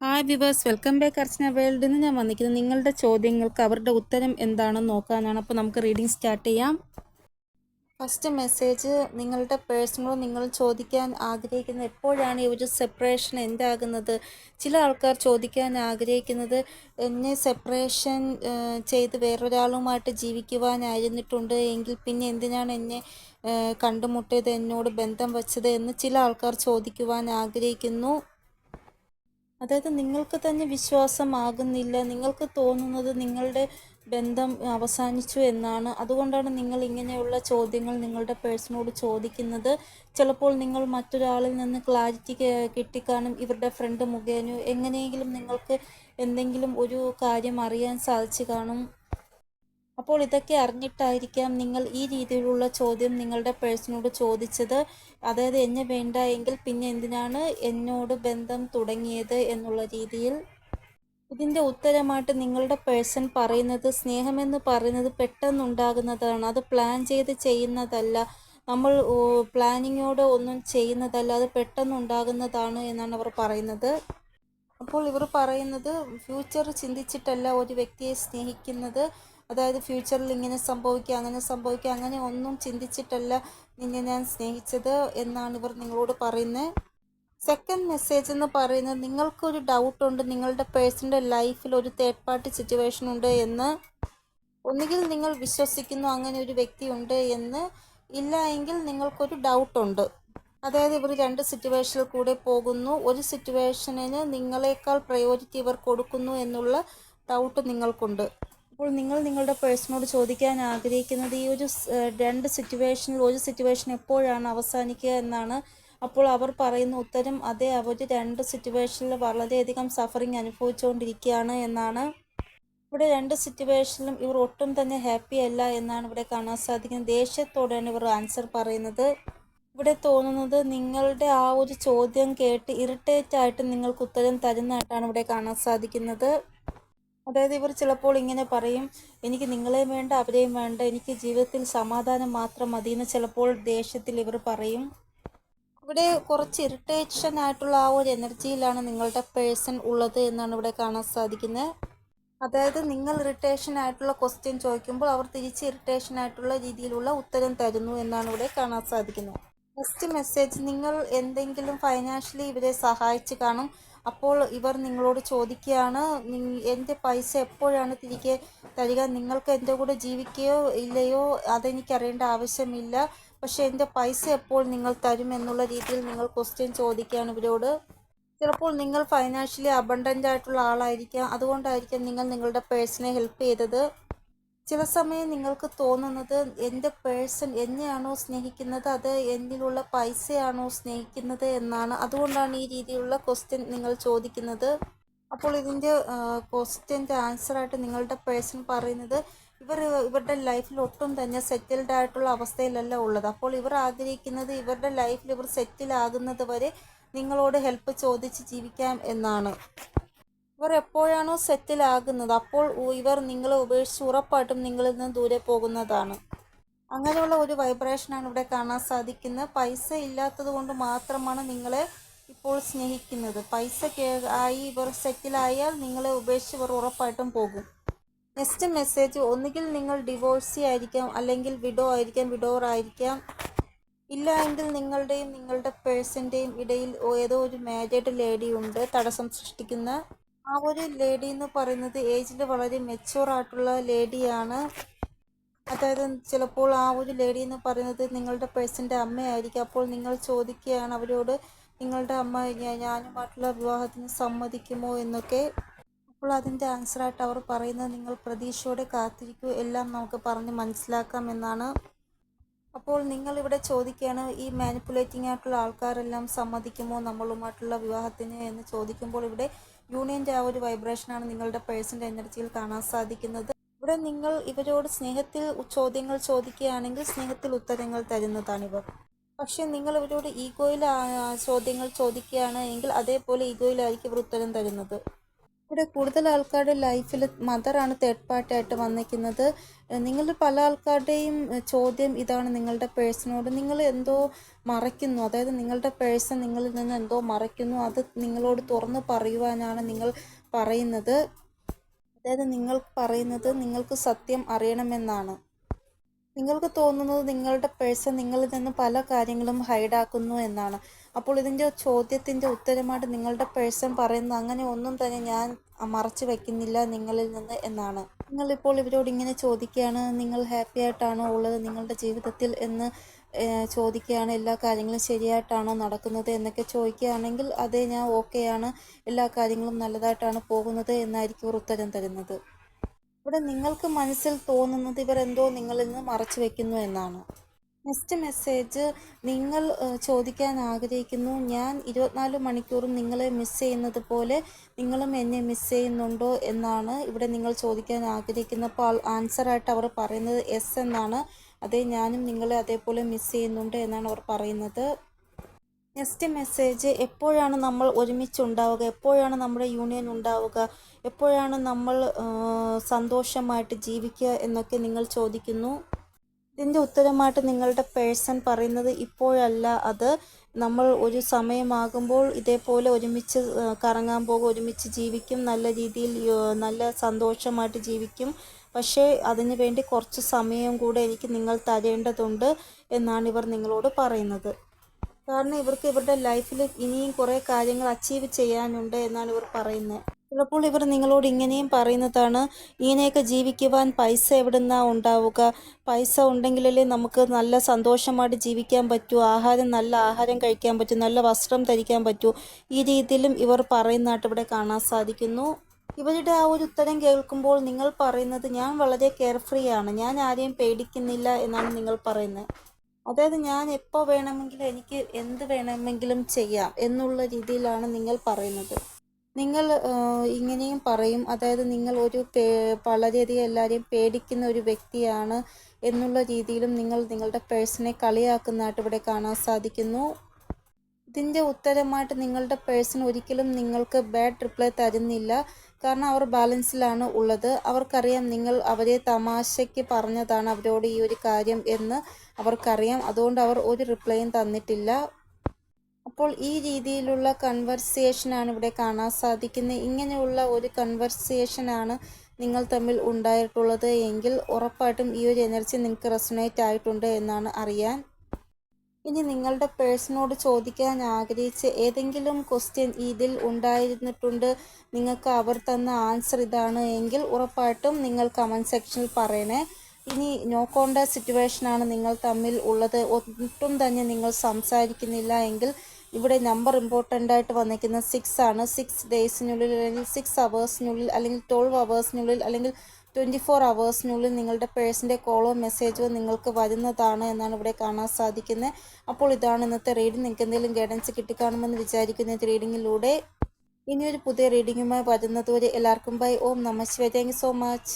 Hi viewers welcome back Archana വേൾഡിൽ നിന്ന് ഞാൻ വന്നിരിക്കുന്നത് നിങ്ങളുടെ ചോദ്യങ്ങൾക്ക് അവരുടെ ഉത്തരം എന്താണെന്ന് നോക്കാനാണ്. അപ്പോൾ നമുക്ക് റീഡിംഗ് സ്റ്റാർട്ട് ചെയ്യാം. ഫസ്റ്റ് മെസ്സേജ് നിങ്ങളുടെ പേഴ്സണൽ നിങ്ങൾ ചോദിക്കാൻ ആഗ്രഹിക്കുന്നത് എപ്പോഴാണ് ഈ ഒരു സെപ്പറേഷൻ എന്താകുന്നത്? ചില ആൾക്കാർ ചോദിക്കാൻ ആഗ്രഹിക്കുന്നത് എന്നെ സെപ്പറേഷൻ ചെയ്ത് വേറൊരാളുമായിട്ട് ജീവിക്കുവാനായിരുന്നിട്ടുണ്ട്. എങ്കിൽ പിന്നെ എന്തിനാണ് എന്നെ കണ്ടുമുട്ടിയത്? എന്നോട് ബന്ധം വച്ചത് എന്ന് ചില ആൾക്കാർ ചോദിക്കുവാൻ ആഗ്രഹിക്കുന്നു. അതായത് നിങ്ങൾക്ക് തന്നെ വിശ്വാസമാകുന്നില്ല നിങ്ങൾക്ക് തോന്നുന്നത് നിങ്ങളുടെ ബന്ധം അവസാനിച്ചു എന്നാണ്. അതുകൊണ്ടാണ് നിങ്ങൾ ഇങ്ങനെയുള്ള ചോദ്യങ്ങൾ നിങ്ങളുടെ പേഴ്സണോട് ചോദിക്കുന്നത്. ചിലപ്പോൾ നിങ്ങൾ മറ്റൊരാളിൽ നിന്ന് ക്ലാരിറ്റി കിട്ടിക്കാണും ഇവരുടെ ഫ്രണ്ട് മുഖേനയോ എങ്ങനെയെങ്കിലും നിങ്ങൾക്ക് എന്തെങ്കിലും ഒരു കാര്യം അറിയാൻ സാധിച്ചു കാണും. അപ്പോൾ ഇതൊക്കെ അറിഞ്ഞിട്ടായിരിക്കാം നിങ്ങൾ ഈ രീതിയിലുള്ള ചോദ്യം നിങ്ങളുടെ പേഴ്സണോട് ചോദിച്ചത്. അതായത് എന്നെ വേണ്ട എങ്കിൽ പിന്നെ എന്തിനാണ് എന്നോട് ബന്ധം തുടങ്ങിയത്? എന്നുള്ള രീതിയിൽ. ഇതിന്റെ ഉത്തരമായിട്ട് നിങ്ങളുടെ പേഴ്സൺ പറയുന്നത് സ്നേഹമെന്ന് പറയുന്നത് പെട്ടെന്നുണ്ടാകുന്നതാണ്. അത് പ്ലാൻ ചെയ്ത് ചെയ്യുന്നതല്ല. നമ്മൾ പ്ലാനിങ്ങോടെ ഒന്നും ചെയ്യുന്നതല്ല. അത് പെട്ടെന്നുണ്ടാകുന്നതാണ് എന്നാണ് അവർ പറയുന്നത്. അപ്പോൾ ഇവർ പറയുന്നത് ഫ്യൂച്ചർ ചിന്തിച്ചിട്ടല്ല ഒരു വ്യക്തിയെ സ്നേഹിക്കുന്നത്. അതായത് ഫ്യൂച്ചറിൽ ഇങ്ങനെ സംഭവിക്കുക അങ്ങനെ സംഭവിക്കുക അങ്ങനെ ഒന്നും ചിന്തിച്ചിട്ടല്ല നിന്നെ ഞാൻ സ്നേഹിച്ചത് എന്നാണ് ഇവർ നിങ്ങളോട് പറയുന്നത് സെക്കൻഡ് മെസ്സേജ് എന്ന് പറയുന്നത് നിങ്ങൾക്കൊരു ഡൗട്ട് ഉണ്ട് നിങ്ങളുടെ പേഴ്സണന്റെ ലൈഫിൽ ഒരു തേർഡ് പാർട്ടി സിറ്റുവേഷൻ ഉണ്ട് എന്ന്. ഒന്നുകിൽ നിങ്ങൾ വിശ്വസിക്കുന്നു അങ്ങനെ ഒരു വ്യക്തി ഉണ്ട് എന്ന് ഇല്ല എങ്കിൽ നിങ്ങൾക്കൊരു ഡൗട്ട് ഉണ്ട്. അതായത് ഇവർ രണ്ട് സിറ്റുവേഷനിൽ കൂടെ പോകുന്നു ഒരു സിറ്റുവേഷനിന് നിങ്ങളെക്കാൾ പ്രയോറിറ്റി ഇവർ കൊടുക്കുന്നു എന്നുള്ള ഡൗട്ട് നിങ്ങൾക്കുണ്ട്. അപ്പോൾ നിങ്ങൾ നിങ്ങളുടെ പേഴ്സണോട് ചോദിക്കാൻ ആഗ്രഹിക്കുന്നത് ഈ ഒരു രണ്ട് സിറ്റുവേഷനിൽ ഒരു സിറ്റുവേഷൻ എപ്പോഴാണ് അവസാനിക്കുക എന്നാണ്. അപ്പോൾ അവർ പറയുന്ന ഉത്തരം അതെ അവർ രണ്ട് സിറ്റുവേഷനിൽ വളരെയധികം സഫറിങ് അനുഭവിച്ചുകൊണ്ടിരിക്കുകയാണ് എന്നാണ്. ഇവിടെ രണ്ട് സിറ്റുവേഷനിലും ഇവർ ഒട്ടും തന്നെ ഹാപ്പി അല്ല എന്നാണ് ഇവിടെ കാണാൻ സാധിക്കുന്നത്. ദേഷ്യത്തോടെയാണ് ഇവർ ആൻസർ പറയുന്നത്. ഇവിടെ തോന്നുന്നത് നിങ്ങളുടെ ആ ഒരു ചോദ്യം കേട്ട് ഇറിറ്റേറ്റ് ആയിട്ട് നിങ്ങൾക്ക് ഉത്തരം തരുന്നതായിട്ടാണ് ഇവിടെ കാണാൻ സാധിക്കുന്നത്. അതായത് ഇവർ ചിലപ്പോൾ ഇങ്ങനെ പറയും എനിക്ക് നിങ്ങളെയും വേണ്ട അവരെയും വേണ്ട എനിക്ക് ജീവിതത്തിൽ സമാധാനം മാത്രം മതി എന്ന് ചിലപ്പോൾ ദേഷ്യത്തിൽ ഇവർ പറയും. ഇവിടെ കുറച്ച് ഇറിറ്റേഷൻ ആയിട്ടുള്ള ആ ഒരു എനർജിയിലാണ് നിങ്ങളുടെ പേഴ്സൺ ഉള്ളത് എന്നാണ് ഇവിടെ കാണാൻ സാധിക്കുന്നത്. അതായത് നിങ്ങൾ ഇറിറ്റേഷൻ ആയിട്ടുള്ള ക്വസ്റ്റ്യൻ ചോദിക്കുമ്പോൾ അവർ തിരിച്ച് ഇറിറ്റേഷൻ ആയിട്ടുള്ള രീതിയിലുള്ള ഉത്തരം തരുന്നു എന്നാണ് ഇവിടെ കാണാൻ സാധിക്കുന്നത്. ഫസ്റ്റ് മെസ്സേജ് നിങ്ങൾ എന്തെങ്കിലും ഫൈനാൻഷ്യലി ഇവരെ സഹായിച്ച് കാണും. അപ്പോൾ ഇവർ നിങ്ങളോട് ചോദിക്കുകയാണ് എന്റെ പൈസ എപ്പോഴാണ് തിരികെ തരിക? നിങ്ങൾക്ക് എന്റെ കൂടെ ജീവിക്കുകയോ ഇല്ലയോ? അതെനിക്കറിയേണ്ട ആവശ്യമില്ല. പക്ഷേ എന്റെ പൈസ എപ്പോൾ നിങ്ങൾ തരും എന്നുള്ള രീതിയിൽ നിങ്ങൾ ക്വസ്റ്റ്യൻ ചോദിക്കുകയാണ് ഇവരോട്. ചിലപ്പോൾ നിങ്ങൾ ഫൈനാൻഷ്യലി അബണ്ടന്റ് ആയിട്ടുള്ള ആളായിരിക്കാം. അതുകൊണ്ടായിരിക്കാം നിങ്ങൾ നിങ്ങളുടെ പേഴ്സണെ ഹെൽപ്പ് ചെയ്തത്. ചില സമയം നിങ്ങൾക്ക് തോന്നുന്നത് എന്റെ പേഴ്സൺ എന്നെയാണോ സ്നേഹിക്കുന്നത്? അത് എന്നിലുള്ള പൈസയാണോ സ്നേഹിക്കുന്നത് എന്നാണ്. അതുകൊണ്ടാണ് ഈ രീതിയിലുള്ള ക്വസ്റ്റ്യൻ നിങ്ങൾ ചോദിക്കുന്നത്. അപ്പോൾ ഇതിന്റെ ക്വസ്റ്റ്യന്റെ ആൻസറായിട്ട് നിങ്ങളുടെ പേഴ്സൺ പറയുന്നത് ഇവർ ഇവരുടെ ലൈഫിൽ ഒട്ടും തന്നെ സെറ്റിൽഡ് ആയിട്ടുള്ള അവസ്ഥയിലല്ല ഉള്ളത്. അപ്പോൾ ഇവർ ആഗ്രഹിക്കുന്നത് ഇവരുടെ ലൈഫിൽ ഇവർ സെറ്റിൽ ആകുന്നത് വരെ നിങ്ങളോട് ഹെൽപ്പ് ചോദിച്ച് ജീവിക്കാം എന്നാണ്. ഇവർ എപ്പോഴാണോ സെറ്റിൽ ആകുന്നത് അപ്പോൾ ഇവർ നിങ്ങളെ ഉപേക്ഷിച്ച് ഉറപ്പായിട്ടും നിങ്ങളിൽ നിന്ന് ദൂരെ പോകുന്നതാണ്. അങ്ങനെയുള്ള ഒരു വൈബ്രേഷനാണ് ഇവിടെ കാണാൻ സാധിക്കുന്നത്. പൈസ ഇല്ലാത്തത് കൊണ്ട് മാത്രമാണ് നിങ്ങളെ ഇപ്പോൾ സ്നേഹിക്കുന്നത്. പൈസ ആയി ഇവർ സെറ്റിലായാൽ നിങ്ങളെ ഉപേക്ഷിച്ച് ഇവർ ഉറപ്പായിട്ടും പോകും. നെക്സ്റ്റ് മെസ്സേജ് ഒന്നുകിൽ നിങ്ങൾ ഡിവോഴ്സി ആയിരിക്കാം അല്ലെങ്കിൽ വിഡോ ആയിരിക്കാം വിഡോർ ആയിരിക്കാം. ഇല്ല എങ്കിൽ നിങ്ങളുടെയും നിങ്ങളുടെ പേഴ്സന്റെയും ഇടയിൽ ഏതോ ഒരു മാരീഡ് ലേഡി ഉണ്ട് തടസ്സം സൃഷ്ടിക്കുന്ന ആ ഒരു ലേഡി എന്ന് പറയുന്നത് ഏജിൽ വളരെ മെച്ചുവർ ആയിട്ടുള്ള ലേഡിയാണ് അതായത് ചിലപ്പോൾ ആ ഒരു ലേഡി എന്ന് പറയുന്നത് നിങ്ങളുടെ പേഴ്സന്റെ അമ്മയായിരിക്കും. അപ്പോൾ നിങ്ങൾ ചോദിക്കുകയാണ് അവരോട് നിങ്ങളുടെ അമ്മ ഞാനുമായിട്ടുള്ള വിവാഹത്തിന് സമ്മതിക്കുമോ? എന്നൊക്കെ. അപ്പോൾ അതിന്റെ ആൻസറായിട്ട് അവർ പറയുന്നത് നിങ്ങൾ പ്രതീക്ഷയോടെ കാത്തിരിക്കൂ. എല്ലാം നമുക്ക് പറഞ്ഞ് മനസ്സിലാക്കാം എന്നാണ്. അപ്പോൾ നിങ്ങൾ ഇവിടെ ചോദിക്കുകയാണ് ഈ മാനിപ്പുലേറ്റിംഗ് ആയിട്ടുള്ള ആൾക്കാരെല്ലാം സമ്മതിക്കുമോ നമ്മളുമായിട്ടുള്ള വിവാഹത്തിന്? എന്ന് ചോദിക്കുമ്പോൾ ഇവിടെ യൂണിയന്റെ ആ ഒരു വൈബ്രേഷനാണ് നിങ്ങളുടെ പേഴ്സണൽ എനർജിയിൽ കാണാൻ സാധിക്കുന്നത്. ഇവിടെ നിങ്ങൾ ഇവരോട് സ്നേഹത്തിൽ ചോദ്യങ്ങൾ ചോദിക്കുകയാണെങ്കിൽ സ്നേഹത്തിൽ ഉത്തരങ്ങൾ തരുന്നതാണ് ഇവർ. പക്ഷേ നിങ്ങൾ ഇവരോട് ഈഗോയിൽ ചോദ്യങ്ങൾ ചോദിക്കുകയാണ് എങ്കിൽ അതേപോലെ ഈഗോയിലായിരിക്കും ഇവർ ഉത്തരം തരുന്നത്. ഇവിടെ കൂടുതൽ ആൾക്കാരുടെ ലൈഫിൽ മദറാണ് തേർഡ് പാർട്ടി ആയിട്ട് വന്നിരിക്കുന്നത്. നിങ്ങളുടെ പല ആൾക്കാരുടെയും ചോദ്യം ഇതാണ് നിങ്ങളുടെ പേഴ്സണോട്. നിങ്ങൾ എന്തോ മറയ്ക്കുന്നു. അതായത് നിങ്ങളുടെ പേഴ്സൺ നിങ്ങളിൽ നിന്ന് എന്തോ മറയ്ക്കുന്നു. അത് നിങ്ങളോട് തുറന്ന് പറയുവാനാണ് നിങ്ങൾ പറയുന്നത്. അതായത് നിങ്ങൾ പറയുന്നത് നിങ്ങൾക്ക് സത്യം അറിയണമെന്നാണ്. നിങ്ങൾക്ക് തോന്നുന്നത് നിങ്ങളുടെ പേഴ്സൺ നിങ്ങളിൽ നിന്ന് പല കാര്യങ്ങളും ഹൈഡാക്കുന്നു എന്നാണ്. അപ്പോൾ ഇതിന്റെ ചോദ്യത്തിന്റെ ഉത്തരമായിട്ട് നിങ്ങളുടെ പേഴ്സൺ പറയുന്നത് അങ്ങനെ ഒന്നും തന്നെ ഞാൻ മറച്ചു വെക്കുന്നില്ല നിങ്ങളിൽ നിന്ന് എന്നാണ്. നിങ്ങളിപ്പോൾ ഇവരോട് ഇങ്ങനെ ചോദിക്കുകയാണ് നിങ്ങൾ ഹാപ്പി ആയിട്ടാണോ ഉള്ളത് നിങ്ങളുടെ ജീവിതത്തിൽ എന്ന് ചോദിക്കുകയാണ് എല്ലാ കാര്യങ്ങളും ശരിയായിട്ടാണോ നടക്കുന്നത് എന്നൊക്കെ ചോദിക്കുകയാണെങ്കിൽ അതെ ഞാൻ ഓക്കെയാണ് എല്ലാ കാര്യങ്ങളും നല്ലതായിട്ടാണ് പോകുന്നത് എന്നായിരിക്കും ഇവർ ഉത്തരം തരുന്നത്. ഇവിടെ നിങ്ങൾക്ക് മനസ്സിൽ തോന്നുന്നത് ഇവർ എന്തോ നിങ്ങളിൽ നിന്ന് മറച്ചു വെക്കുന്നു എന്നാണ്. നെക്സ്റ്റ് മെസ്സേജ് നിങ്ങൾ ചോദിക്കാൻ ആഗ്രഹിക്കുന്നു. ഞാൻ ഇരുപത്തിനാല് മണിക്കൂറും നിങ്ങളെ മിസ് ചെയ്യുന്നത് പോലെ നിങ്ങളും എന്നെ മിസ് ചെയ്യുന്നുണ്ടോ എന്നാണ് ഇവിടെ നിങ്ങൾ ചോദിക്കാൻ ആഗ്രഹിക്കുന്നപ്പോൾ ആൻസറായിട്ട് അവർ പറയുന്നത് എസ് എന്നാണ്. അതേ ഞാനും നിങ്ങളെ അതേപോലെ മിസ് ചെയ്യുന്നുണ്ട് എന്നാണ് അവർ പറയുന്നത്. നെക്സ്റ്റ് മെസ്സേജ് എപ്പോഴാണ് നമ്മൾ ഒരുമിച്ച് ഉണ്ടാവുക എപ്പോഴാണ് നമ്മുടെ യൂണിയൻ ഉണ്ടാവുക? എപ്പോഴാണ് നമ്മൾ സന്തോഷമായിട്ട് ജീവിക്കുക എന്നൊക്കെ നിങ്ങൾ ചോദിക്കുന്നു. ഇതിന്റെ ഉത്തരമായിട്ട് നിങ്ങളുടെ പേഴ്സൺ പറയുന്നത് ഇപ്പോഴല്ല. അത് നമ്മൾ ഒരു സമയമാകുമ്പോൾ ഇതേപോലെ ഒരുമിച്ച് കറങ്ങാൻ പോകും ഒരുമിച്ച് ജീവിക്കും നല്ല രീതിയിൽ നല്ല സന്തോഷമായിട്ട് ജീവിക്കും. പക്ഷേ അതിനു വേണ്ടി കുറച്ച് സമയം കൂടെ എനിക്ക് നിങ്ങൾ തരേണ്ടതുണ്ട് എന്നാണ് ഇവർ നിങ്ങളോട് പറയുന്നത്. കാരണം ഇവർക്ക് ഇവരുടെ ലൈഫിൽ ഇനിയും കുറേ കാര്യങ്ങൾ അച്ചീവ് ചെയ്യാനുണ്ട് എന്നാണ് ഇവർ പറയുന്നത്. ചിലപ്പോൾ ഇവർ നിങ്ങളോട് ഇങ്ങനെയും പറയുന്നതാണ് ഇങ്ങനെയൊക്കെ ജീവിക്കുവാൻ പൈസ എവിടുന്നാ ഉണ്ടാവുക? പൈസ ഉണ്ടെങ്കിലല്ലേ നമുക്ക് നല്ല സന്തോഷമായിട്ട് ജീവിക്കാൻ പറ്റൂ ആഹാരം നല്ല ആഹാരം കഴിക്കാൻ പറ്റൂ നല്ല വസ്ത്രം ധരിക്കാൻ പറ്റൂ. ഈ രീതിയിലും ഇവർ പറയുന്നതായിട്ട് ഇവിടെ കാണാൻ സാധിക്കുന്നു. ഇവരുടെ ആ ഒരു ഉത്തരം കേൾക്കുമ്പോൾ നിങ്ങൾ പറയുന്നത് ഞാൻ വളരെ കെയർഫ്രീ ആണ് ഞാൻ ആരെയും പേടിക്കുന്നില്ല എന്നാണ് നിങ്ങൾ പറയുന്നത്. അതായത് ഞാൻ എപ്പോൾ വേണമെങ്കിലും എനിക്ക് എന്ത് വേണമെങ്കിലും ചെയ്യാം എന്നുള്ള രീതിയിലാണ് നിങ്ങൾ പറയുന്നത്. നിങ്ങൾ ഇങ്ങനെയും പറയും. അതായത് നിങ്ങൾ ഒരു വളരെയധികം എല്ലാവരെയും പേടിക്കുന്ന ഒരു വ്യക്തിയാണ് എന്നുള്ള രീതിയിലും നിങ്ങൾ നിങ്ങളുടെ പേഴ്സണെ കളിയാക്കുന്നതായിട്ട് ഇവിടെ കാണാൻ സാധിക്കുന്നു. ഇതിന്റെ ഉത്തരമായിട്ട് നിങ്ങളുടെ പേഴ്സൺ ഒരിക്കലും നിങ്ങൾക്ക് ബാഡ് റിപ്ലൈ തരുന്നില്ല. കാരണം അവർ ബാലൻസിലാണ് ഉള്ളത്. അവർക്കറിയാം നിങ്ങൾ അവരെ തമാശയ്ക്ക് പറഞ്ഞതാണ് അവരോട് ഈ ഒരു കാര്യം എന്ന് അവർക്കറിയാം. അതുകൊണ്ട് അവർ ഒരു റിപ്ലൈയും തന്നിട്ടില്ല. അപ്പോൾ ഈ രീതിയിലുള്ള കൺവെർസേഷനാണ് ഇവിടെ കാണാൻ സാധിക്കുന്നത്. ഇങ്ങനെയുള്ള ഒരു കൺവെർസേഷനാണ് നിങ്ങൾ തമ്മിൽ ഉണ്ടായിട്ടുള്ളത് എങ്കിൽ ഉറപ്പായിട്ടും ഈ ഒരു എനർജി നിങ്ങൾക്ക് റെസണേറ്റ് ആയിട്ടുണ്ട് എന്നാണ് അറിയാൻ. ഇനി നിങ്ങളുടെ പേഴ്സണോട് ചോദിക്കാൻ ആഗ്രഹിച്ച ഏതെങ്കിലും ക്വസ്റ്റ്യൻ ഇതിൽ ഉണ്ടായിരുന്നിട്ടുണ്ട്. നിങ്ങൾക്ക് അവർ തന്ന ആൻസർ ഇതാണ് എങ്കിൽ ഉറപ്പായിട്ടും നിങ്ങൾ കമന്റ് സെക്ഷനിൽ പറയണേ. ഇനി നോ കോണ്ടാക്ട് സിറ്റുവേഷനാണ് നിങ്ങൾ തമ്മിൽ ഉള്ളത്. ഒട്ടും തന്നെ നിങ്ങൾ സംസാരിക്കുന്നില്ല എങ്കിൽ ഇവിടെ നമ്പർ ഇമ്പോർട്ടന്റ് ആയിട്ട് വന്നിരിക്കുന്നത് സിക്സ് ആണ്. സിക്സ് ഡേയ്സിനുള്ളിൽ അല്ലെങ്കിൽ സിക്സ് അവേഴ്സിനുള്ളിൽ അല്ലെങ്കിൽ ട്വൽവ് അവേഴ്സിനുള്ളിൽ അല്ലെങ്കിൽ ട്വന്റി ഫോർ അവേഴ്സിനുള്ളിൽ നിങ്ങളുടെ പേഴ്സിന്റെ കോളോ മെസ്സേജോ നിങ്ങൾക്ക് വരുന്നതാണ് എന്നാണ് ഇവിടെ കാണാൻ സാധിക്കുന്നത്. അപ്പോൾ ഇതാണ് ഇന്നത്തെ റീഡിംഗ് നിങ്ങൾക്ക് എന്തെങ്കിലും ഗൈഡൻസ് കിട്ടിക്കാണുമെന്ന് വിചാരിക്കുന്ന റീഡിങ്ങിലൂടെ ഇനിയൊരു പുതിയ റീഡിങ്ങുമായി വരുന്നതുവരെ എല്ലാവർക്കും ബൈ ഓം നമ ശിവ താങ്ക് സോ മച്ച്